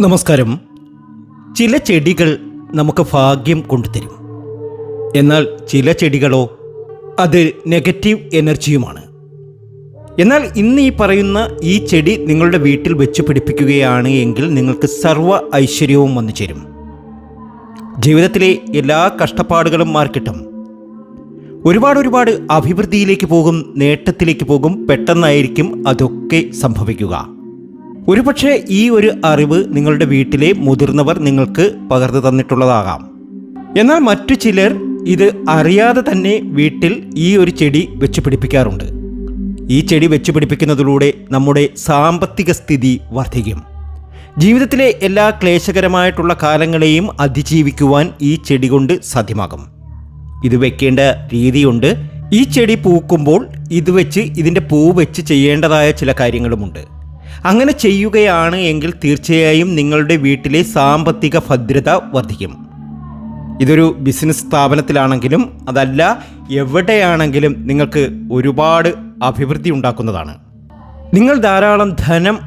നമസ്കാരം. ചില ചെടികൾ നമുക്ക് ഭാഗ്യം കൊണ്ടുതരും. എന്നാൽ ചില ചെടികളോ അത് നെഗറ്റീവ് എനർജിയുമാണ്. എന്നാൽ ഇന്ന് ഈ പറയുന്ന ഈ ചെടി നിങ്ങളുടെ വീട്ടിൽ വെച്ച് പിടിപ്പിക്കുകയാണ് എങ്കിൽ നിങ്ങൾക്ക് സർവ ഐശ്വര്യവും വന്നു ചേരും. ജീവിതത്തിലെ എല്ലാ കഷ്ടപ്പാടുകളും മാർക്കിട്ടും ഒരുപാട് ഒരുപാട് അഭിവൃദ്ധിയിലേക്ക് പോകും നേട്ടത്തിലേക്ക് പോകും പെട്ടെന്നായിരിക്കും അതൊക്കെ സംഭവിക്കുക. ഒരുപക്ഷെ ഈ ഒരു അറിവ് നിങ്ങളുടെ വീട്ടിലെ മുതിർന്നവർ നിങ്ങൾക്ക് പകർന്നു തന്നിട്ടുള്ളതാകാം. എന്നാൽ മറ്റു ചിലർ ഇത് അറിയാതെ തന്നെ വീട്ടിൽ ഈ ഒരു ചെടി വെച്ച് പിടിപ്പിക്കാറുണ്ട്. ഈ ചെടി വെച്ച് പിടിപ്പിക്കുന്നതിലൂടെ നമ്മുടെ സാമ്പത്തിക സ്ഥിതി വർദ്ധിക്കും. ജീവിതത്തിലെ എല്ലാ ക്ലേശകരമായിട്ടുള്ള കാലങ്ങളെയും അതിജീവിക്കുവാൻ ഈ ചെടി കൊണ്ട് സാധ്യമാകും. ഇത് വെക്കേണ്ട രീതിയുണ്ട്. ഈ ചെടി പൂക്കുമ്പോൾ ഇത് വെച്ച് ഇതിന്റെ പൂ വെച്ച് ചെയ്യേണ്ടതായ ചില കാര്യങ്ങളുമുണ്ട്. അങ്ങനെ ചെയ്യുകയാണ് എങ്കിൽ തീർച്ചയായും നിങ്ങളുടെ വീട്ടിലെ സാമ്പത്തിക ഭദ്രത വർദ്ധിക്കും ഇതൊരു ബിസിനസ് സ്ഥാപനത്തിലാണെങ്കിലും അതല്ല എവിടെയാണെങ്കിലും നിങ്ങൾക്ക് ഒരുപാട് അഭിവൃദ്ധി ഉണ്ടാക്കുന്നതാണ്. നിങ്ങൾ ധാരാളം ധനം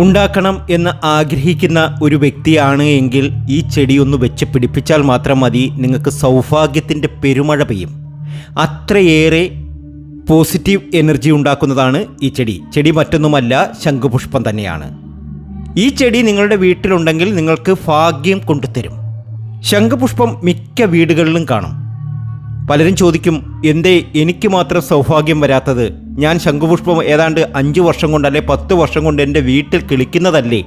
ഉണ്ടാക്കണം എന്ന് ആഗ്രഹിക്കുന്ന ഒരു വ്യക്തിയാണ് എങ്കിൽ ഈ ചെടിയൊന്ന് വെച്ച് പിടിപ്പിച്ചാൽ മാത്രം മതി നിങ്ങൾക്ക് സൗഭാഗ്യത്തിന്റെ പെരുമഴ പെയ്യും. അത്രയേറെ പോസിറ്റീവ് എനർജി ഉണ്ടാക്കുന്നതാണ് ഈ ചെടി. ചെടി മറ്റൊന്നുമല്ല ശംഖുപുഷ്പം തന്നെയാണ്. ഈ ചെടി നിങ്ങളുടെ വീട്ടിലുണ്ടെങ്കിൽ നിങ്ങൾക്ക് ഭാഗ്യം കൊണ്ടുതരും. ശംഖുപുഷ്പം മിക്ക വീടുകളിലും കാണും. പലരും ചോദിക്കും എന്തേ എനിക്ക് മാത്രം സൗഭാഗ്യം വരാത്തത്? ഞാൻ ശംഖുപുഷ്പം ഏതാണ്ട് അഞ്ച് വർഷം കൊണ്ട് അല്ലെ പത്ത് വർഷം കൊണ്ട് എന്റെ വീട്ടിൽ കിളിക്കുന്നതല്ലേ?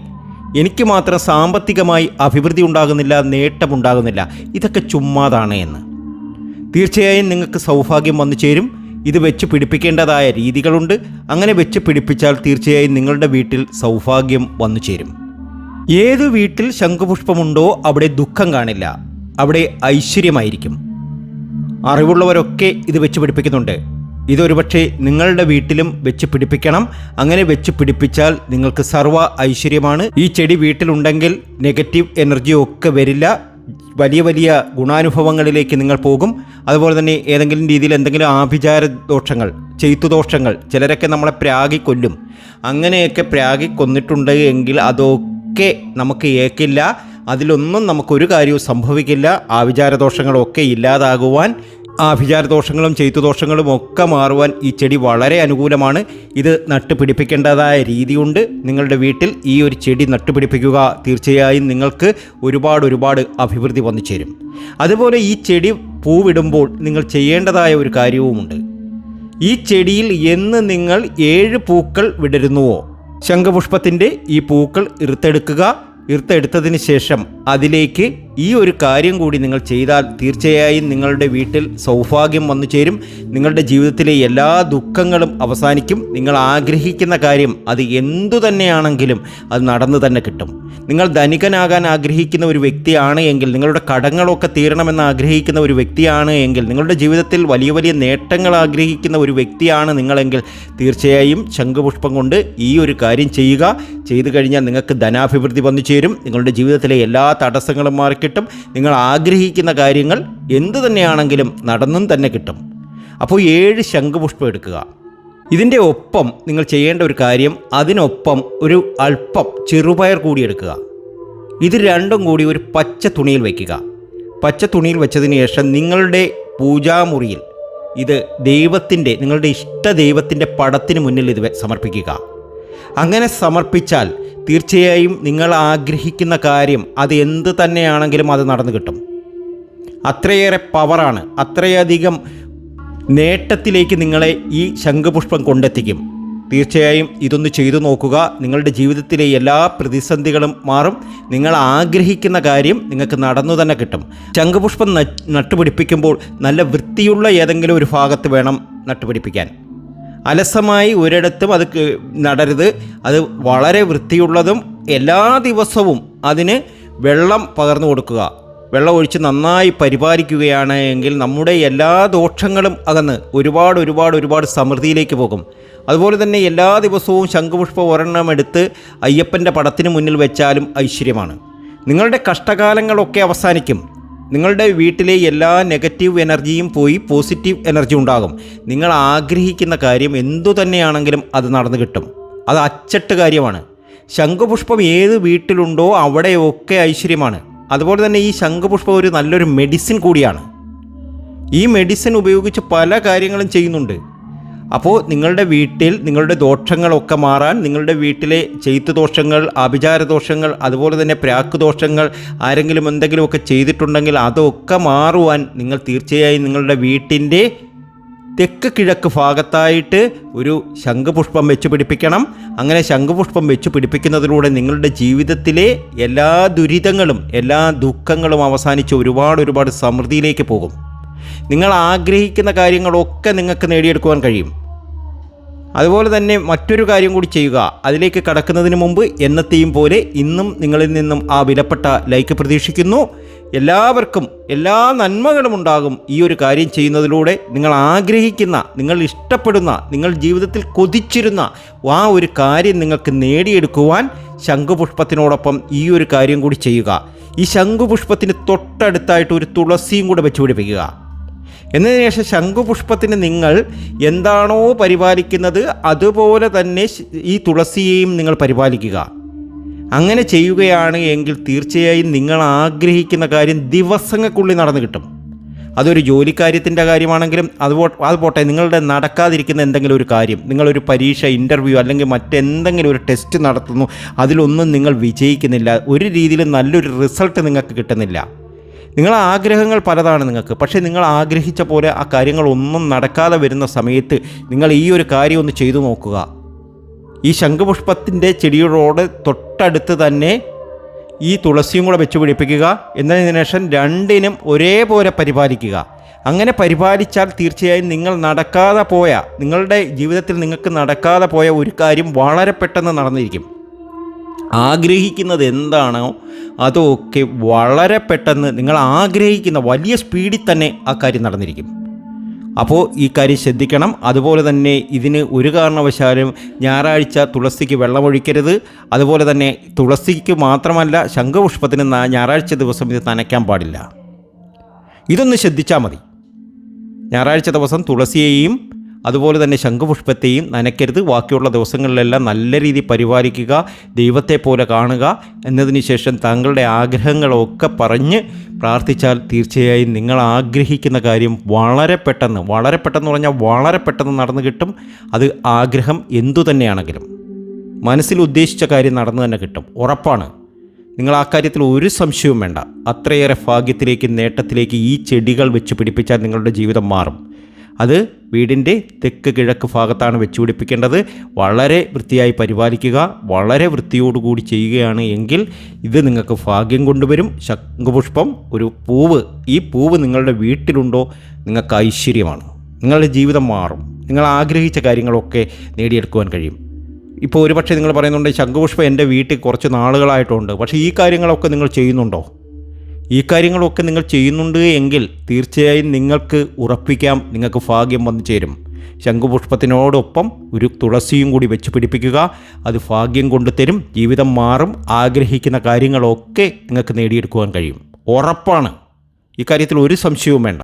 എനിക്ക് മാത്രം സാമ്പത്തികമായി അഭിവൃദ്ധി ഉണ്ടാകുന്നില്ല നേട്ടമുണ്ടാകുന്നില്ല ഇതൊക്കെ ചുമ്മാതാണ് എന്ന് തീർച്ചയായും നിങ്ങൾക്ക് സൗഭാഗ്യം വന്നു ചേരും. ഇത് വെച്ച് പിടിപ്പിക്കേണ്ടതായ രീതികളുണ്ട്. അങ്ങനെ വെച്ച് പിടിപ്പിച്ചാൽ തീർച്ചയായും നിങ്ങളുടെ വീട്ടിൽ സൗഭാഗ്യം വന്നു ചേരും. ഏതു വീട്ടിൽ ശംഖുപുഷ്പമുണ്ടോ അവിടെ ദുഃഖം കാണില്ല. അവിടെ ഐശ്വര്യമായിരിക്കും. അറിവുള്ളവരൊക്കെ ഇത് വെച്ച് പിടിപ്പിക്കുന്നുണ്ട്. ഇതൊരുപക്ഷെ നിങ്ങളുടെ വീട്ടിലും വെച്ച് പിടിപ്പിക്കണം. അങ്ങനെ വെച്ച് പിടിപ്പിച്ചാൽ നിങ്ങൾക്ക് സർവ ഐശ്വര്യമാണ്. ഈ ചെടി വീട്ടിലുണ്ടെങ്കിൽ നെഗറ്റീവ് എനർജിയൊക്കെ വരില്ല. വലിയ വലിയ ഗുണാനുഭവങ്ങളിലേക്ക് നിങ്ങൾ പോകും. അതുപോലെ തന്നെ ഏതെങ്കിലും രീതിയിൽ എന്തെങ്കിലും ആഭിചാര ദോഷങ്ങൾ ചെയ്ത്തു ദോഷങ്ങൾ ചിലരൊക്കെ നമ്മളെ പ്രാഗി കൊല്ലും. അങ്ങനെയൊക്കെ പ്രാഗി കൊന്നിട്ടുണ്ട് എങ്കിൽ അതൊക്കെ നമുക്ക് ഏക്കില്ല. അതിലൊന്നും നമുക്കൊരു കാര്യവും സംഭവിക്കില്ല. ആവിചാരദോഷങ്ങളൊക്കെ ഇല്ലാതാകുവാൻ ആഭിചാരദോഷങ്ങളും ചെയ്ത്തുദോഷങ്ങളും ഒക്കെ മാറുവാൻ ഈ ചെടി വളരെ അനുകൂലമാണ്. ഇത് നട്ടുപിടിപ്പിക്കേണ്ടതായ രീതിയുണ്ട്. നിങ്ങളുടെ വീട്ടിൽ ഈ ഒരു ചെടി നട്ടുപിടിപ്പിക്കുക തീർച്ചയായും നിങ്ങൾക്ക് ഒരുപാട് ഒരുപാട് അഭിവൃദ്ധി വന്നു ചേരും അതുപോലെ ഈ ചെടി പൂവിടുമ്പോൾ നിങ്ങൾ ചെയ്യേണ്ടതായ ഒരു കാര്യവുമുണ്ട്. ഈ ചെടിയിൽ എന്ന് നിങ്ങൾ ഏഴ് പൂക്കൾ വിടരുന്നുവോ? ശംഖപുഷ്പത്തിന്റെ ഈ പൂക്കൾ ഇറുത്തെടുക്കുക. ഇറുത്തെടുത്തതിന് ശേഷം അതിലേക്ക് ഈ ഒരു കാര്യം കൂടി നിങ്ങൾ ചെയ്താൽ തീർച്ചയായും നിങ്ങളുടെ വീട്ടിൽ സൗഭാഗ്യം വന്നു ചേരും. നിങ്ങളുടെ ജീവിതത്തിലെ എല്ലാ ദുഃഖങ്ങളും അവസാനിക്കും. നിങ്ങൾ ആഗ്രഹിക്കുന്ന കാര്യം അത് എന്തു തന്നെയാണെങ്കിലും അത് നടന്നു തന്നെ കിട്ടും. നിങ്ങൾ ധനികനാകാൻ ആഗ്രഹിക്കുന്ന ഒരു വ്യക്തിയാണ് എങ്കിൽ നിങ്ങളുടെ കടങ്ങളൊക്കെ തീരണമെന്ന് ആഗ്രഹിക്കുന്ന ഒരു വ്യക്തിയാണ് എങ്കിൽ നിങ്ങളുടെ ജീവിതത്തിൽ വലിയ വലിയ നേട്ടങ്ങൾ ആഗ്രഹിക്കുന്ന ഒരു വ്യക്തിയാണ് നിങ്ങളെങ്കിൽ തീർച്ചയായും ശംഖുപുഷ്പം കൊണ്ട് ഈ ഒരു കാര്യം ചെയ്യുക. ചെയ്തു കഴിഞ്ഞാൽ നിങ്ങൾക്ക് ധനാഭിവൃദ്ധി വന്നു ചേരും. നിങ്ങളുടെ ജീവിതത്തിലെ എല്ലാ തടസ്സങ്ങളും മാറിക്കിട്ടും. നിങ്ങൾ ആഗ്രഹിക്കുന്ന കാര്യങ്ങൾ എന്തു തന്നെയാണെങ്കിലും നടന്നും തന്നെ കിട്ടും. അപ്പോൾ ഏഴ് ശംഖുപുഷ്പം എടുക്കുക. ഇതിന്റെ ഒപ്പം നിങ്ങൾ ചെയ്യേണ്ട ഒരു കാര്യം അതിനൊപ്പം ഒരു അല്പം ചെറുപയർ കൂടി എടുക്കുക. ഇത് രണ്ടും കൂടി ഒരു പച്ച തുണിയിൽ വയ്ക്കുക. പച്ച തുണിയിൽ വെച്ചതിന് ശേഷം നിങ്ങളുടെ പൂജാമുറിയിൽ ഇത് ദൈവത്തിന്റെ നിങ്ങളുടെ ഇഷ്ട ദൈവത്തിന്റെ പടത്തിന് മുന്നിൽ ഇത് സമർപ്പിക്കുക. അങ്ങനെ സമർപ്പിച്ചാൽ തീർച്ചയായും നിങ്ങൾ ആഗ്രഹിക്കുന്ന കാര്യം അത് എന്ത് തന്നെയാണെങ്കിലും അത് നടന്നു കിട്ടും. അത്രയേറെ പവറാണ്. അത്രയധികം നേട്ടത്തിലേക്ക് നിങ്ങളെ ഈ ശംഖുപുഷ്പം കൊണ്ടെത്തിക്കും. തീർച്ചയായും ഇതൊന്ന് ചെയ്തു നോക്കുക. നിങ്ങളുടെ ജീവിതത്തിലെ എല്ലാ പ്രതിസന്ധികളും മാറും. നിങ്ങൾ ആഗ്രഹിക്കുന്ന കാര്യം നിങ്ങൾക്ക് നടന്നു തന്നെ കിട്ടും. ശംഖുപുഷ്പം നട്ടുപിടിപ്പിക്കുമ്പോൾ നല്ല വൃത്തിയുള്ള ഏതെങ്കിലും ഒരു ഭാഗത്ത് വേണം നട്ടുപിടിപ്പിക്കാൻ. അലസമായി ഒരിടത്തും അത് നടരുത്. അത് വളരെ വൃത്തിയുള്ളതും എല്ലാ ദിവസവും അതിന് വെള്ളം പകർന്നു കൊടുക്കുക. വെള്ളം ഒഴിച്ച് നന്നായി പരിപാലിക്കുകയാണ് എങ്കിൽ നമ്മുടെ എല്ലാ ദോഷങ്ങളും അകന്ന് ഒരുപാട് ഒരുപാട് ഒരുപാട് സമൃദ്ധിയിലേക്ക് പോകും. അതുപോലെ തന്നെ എല്ലാ ദിവസവും ശംഖുപുഷ്പ ഒരെണ്ണം എടുത്ത് അയ്യപ്പന്റെ പടത്തിന് മുന്നിൽ വെച്ചാലും ഐശ്വര്യമാണ്. നിങ്ങളുടെ കഷ്ടകാലങ്ങളൊക്കെ അവസാനിക്കും. നിങ്ങളുടെ വീട്ടിലെ എല്ലാ നെഗറ്റീവ് എനർജിയും പോയി പോസിറ്റീവ് എനർജി ഉണ്ടാകും. നിങ്ങൾ ആഗ്രഹിക്കുന്ന കാര്യം എന്തു തന്നെയാണെങ്കിലും അത് നടന്നു കിട്ടും. അത് അച്ചട്ട് കാര്യമാണ്. ശംഖുപുഷ്പം ഏത് വീട്ടിലുണ്ടോ അവിടെയൊക്കെ ഐശ്വര്യമാണ്. അതുപോലെ തന്നെ ഈ ശംഖുപുഷ്പം ഒരു നല്ലൊരു മെഡിസിൻ കൂടിയാണ്. ഈ മെഡിസിൻ ഉപയോഗിച്ച് പല കാര്യങ്ങളും ചെയ്യുന്നുണ്ട്. അപ്പോൾ നിങ്ങളുടെ വീട്ടിൽ നിങ്ങളുടെ ദോഷങ്ങളൊക്കെ മാറാൻ നിങ്ങളുടെ വീട്ടിലെ ചെയ്ത്ത് ദോഷങ്ങൾ അഭിചാര ദോഷങ്ങൾ അതുപോലെ തന്നെ പ്രാക്ക് ദോഷങ്ങൾ ആരെങ്കിലും എന്തെങ്കിലുമൊക്കെ ചെയ്തിട്ടുണ്ടെങ്കിൽ അതൊക്കെ മാറുവാൻ നിങ്ങൾ തീർച്ചയായും നിങ്ങളുടെ വീട്ടിന്റെ തെക്ക് കിഴക്ക് ഭാഗത്തായിട്ട് ഒരു ശംഖുപുഷ്പം വെച്ച് പിടിപ്പിക്കണം. അങ്ങനെ ശംഖുപുഷ്പം വെച്ച് പിടിപ്പിക്കുന്നതിലൂടെ നിങ്ങളുടെ ജീവിതത്തിലെ എല്ലാ ദുരിതങ്ങളും എല്ലാ ദുഃഖങ്ങളും അവസാനിച്ച് ഒരുപാട് ഒരുപാട് സമൃദ്ധിയിലേക്ക് പോകും. നിങ്ങൾ ആഗ്രഹിക്കുന്ന കാര്യങ്ങളൊക്കെ നിങ്ങൾക്ക് നേടിയെടുക്കുവാൻ കഴിയും. അതുപോലെ തന്നെ മറ്റൊരു കാര്യം കൂടി ചെയ്യുക. അതിലേക്ക് കടക്കുന്നതിന് മുമ്പ് എന്നത്തെയും പോലെ ഇന്നും നിങ്ങളിൽ നിന്നും ആ വിലപ്പെട്ട ലൈക്ക് പ്രതീക്ഷിക്കുന്നു. എല്ലാവർക്കും എല്ലാ നന്മകളും ഉണ്ടാകും ഈ ഒരു കാര്യം ചെയ്യുന്നതിലൂടെ. നിങ്ങൾ ആഗ്രഹിക്കുന്ന നിങ്ങൾ ഇഷ്ടപ്പെടുന്ന നിങ്ങൾ ജീവിതത്തിൽ കൊതിച്ചിരുന്ന ആ ഒരു കാര്യം നിങ്ങൾക്ക് നേടിയെടുക്കുവാൻ ശംഖുപുഷ്പത്തിനോടൊപ്പം ഈ ഒരു കാര്യം കൂടി ചെയ്യുക. ഈ ശംഖുപുഷ്പത്തിന് തൊട്ടടുത്തായിട്ട് ഒരു തുളസിയും കൂടെ വെച്ച് പിടിപ്പിക്കുക എന്നതിന് ശേഷം ശംഖുപുഷ്പത്തിന് നിങ്ങൾ എന്താണോ പരിപാലിക്കുന്നത് അതുപോലെ തന്നെ ഈ തുളസിയെയും നിങ്ങൾ പരിപാലിക്കുക. അങ്ങനെ ചെയ്യുകയാണ് എങ്കിൽ തീർച്ചയായും നിങ്ങൾ ആഗ്രഹിക്കുന്ന കാര്യം ദിവസങ്ങൾക്കുള്ളിൽ നടന്നു കിട്ടും. അതൊരു ജോലിക്കാര്യത്തിന്റെ കാര്യമാണെങ്കിലും അത് അത് പോട്ടെ നിങ്ങളുടെ നടക്കാതിരിക്കുന്ന എന്തെങ്കിലും ഒരു കാര്യം നിങ്ങളൊരു പരീക്ഷ ഇന്റർവ്യൂ അല്ലെങ്കിൽ മറ്റെന്തെങ്കിലും ഒരു ടെസ്റ്റ് നടത്തുന്നു അതിലൊന്നും നിങ്ങൾ വിജയിക്കുന്നില്ല. ഒരു രീതിയിലും നല്ലൊരു റിസൾട്ട് നിങ്ങൾക്ക് കിട്ടുന്നില്ല. നിങ്ങളെ ആഗ്രഹങ്ങൾ പലതാണ് നിങ്ങൾക്ക്. പക്ഷേ നിങ്ങൾ ആഗ്രഹിച്ച പോലെ ആ കാര്യങ്ങളൊന്നും നടക്കാതെ വരുന്ന സമയത്ത് നിങ്ങൾ ഈ ഒരു കാര്യം ഒന്ന് ചെയ്തു നോക്കുക. ഈ ശംഖുപുഷ്പത്തിന്റെ ചെടിയോട് തൊട്ടടുത്ത് തന്നെ ഈ തുളസിയും കൂടെ വെച്ച് പിടിപ്പിക്കുക. എന്നതിന് ശേഷം രണ്ടിനും ഒരേപോലെ പരിപാലിക്കുക. അങ്ങനെ പരിപാലിച്ചാൽ തീർച്ചയായും നിങ്ങൾ നടക്കാതെ പോയ നിങ്ങളുടെ ജീവിതത്തിൽ നിങ്ങൾക്ക് നടക്കാതെ പോയ ഒരു കാര്യം വളരെ പെട്ടെന്ന് നടന്നിരിക്കും. ആഗ്രഹിക്കുന്നത് എന്താണോ അതൊക്കെ വളരെ പെട്ടെന്ന് നിങ്ങൾ ആഗ്രഹിക്കുന്ന വലിയ സ്പീഡിൽ തന്നെ ആ കാര്യം നടന്നിരിക്കും. അപ്പോൾ ഈ കാര്യം ശ്രദ്ധിക്കണം. അതുപോലെ തന്നെ ഇതിന് ഒരു കാരണവശാലും ഞായറാഴ്ച തുളസിക്ക് വെള്ളമൊഴിക്കരുത്. അതുപോലെ തന്നെ തുളസിക്ക് മാത്രമല്ല ശംഖപുഷ്പത്തിന് ഞായറാഴ്ച ദിവസം ഇത് നനയ്ക്കാൻ പാടില്ല. ഇതൊന്ന് ശ്രദ്ധിച്ചാൽ മതി. ഞായറാഴ്ച ദിവസം തുളസിയെയും അതുപോലെ തന്നെ ശംഖുപുഷ്പത്തെയും നനയ്ക്കരുത്. ബാക്കിയുള്ള ദിവസങ്ങളിലെല്ലാം നല്ല രീതിയിൽ പരിപാലിക്കുക ദൈവത്തെ പോലെ കാണുക എന്നതിന് ശേഷം താങ്കളുടെ ആഗ്രഹങ്ങളൊക്കെ പറഞ്ഞ് പ്രാർത്ഥിച്ചാൽ തീർച്ചയായും നിങ്ങൾ ആഗ്രഹിക്കുന്ന കാര്യം വളരെ പെട്ടെന്ന് വളരെ പെട്ടെന്ന് പറഞ്ഞാൽ വളരെ പെട്ടെന്ന് നടന്നു കിട്ടും. അത് ആഗ്രഹം എന്തു തന്നെയാണെങ്കിലും. മനസ്സിൽ ഉദ്ദേശിച്ച കാര്യം നടന്നു തന്നെ കിട്ടും. ഉറപ്പാണ്. നിങ്ങൾ ആ കാര്യത്തിൽ ഒരു സംശയവും വേണ്ട. അത്രയേറെ ഭാഗ്യത്തിലേക്ക് നേട്ടത്തിലേക്ക് ഈ ചെടികൾ വെച്ച് പിടിപ്പിച്ചാൽ നിങ്ങളുടെ ജീവിതം മാറും. അത് വീടിന്റെ തെക്ക് കിഴക്ക് ഭാഗത്താണ് വെച്ച് പിടിപ്പിക്കേണ്ടത്. വളരെ വൃത്തിയായി പരിപാലിക്കുക വളരെ വൃത്തിയോടുകൂടി ചെയ്യുകയാണ് എങ്കിൽ ഇത് നിങ്ങൾക്ക് ഭാഗ്യം കൊണ്ടുവരും. ശംഖുപുഷ്പം ഒരു പൂവ് ഈ പൂവ് നിങ്ങളുടെ വീട്ടിലുണ്ടോ നിങ്ങൾക്ക് ഐശ്വര്യമാണ്. നിങ്ങളുടെ ജീവിതം മാറും. നിങ്ങൾ ആഗ്രഹിച്ച കാര്യങ്ങളൊക്കെ നേടിയെടുക്കുവാൻ കഴിയും. ഇപ്പോൾ ഒരുപക്ഷെ നിങ്ങൾ പറയുന്നുണ്ട് ശംഖുപുഷ്പം എന്റെ വീട്ടിൽ കുറച്ച് നാളുകളായിട്ടുണ്ട്. പക്ഷേ ഈ കാര്യങ്ങളൊക്കെ നിങ്ങൾ ചെയ്യുന്നുണ്ടോ? ഈ കാര്യങ്ങളൊക്കെ നിങ്ങൾ ചെയ്യുന്നുണ്ട് എങ്കിൽ തീർച്ചയായും നിങ്ങൾക്ക് ഉറപ്പിക്കാം നിങ്ങൾക്ക് ഭാഗ്യം വന്നു ചേരും. ശംഖുപുഷ്പത്തിനോടൊപ്പം ഒരു തുളസിയും കൂടി വെച്ച് പിടിപ്പിക്കുക അത് ഭാഗ്യം കൊണ്ടു തരും ജീവിതം മാറും ആഗ്രഹിക്കുന്ന കാര്യങ്ങളൊക്കെ നിങ്ങൾക്ക് നേടിയെടുക്കുവാൻ കഴിയും. ഉറപ്പാണ്. ഇക്കാര്യത്തിൽ ഒരു സംശയവും വേണ്ട.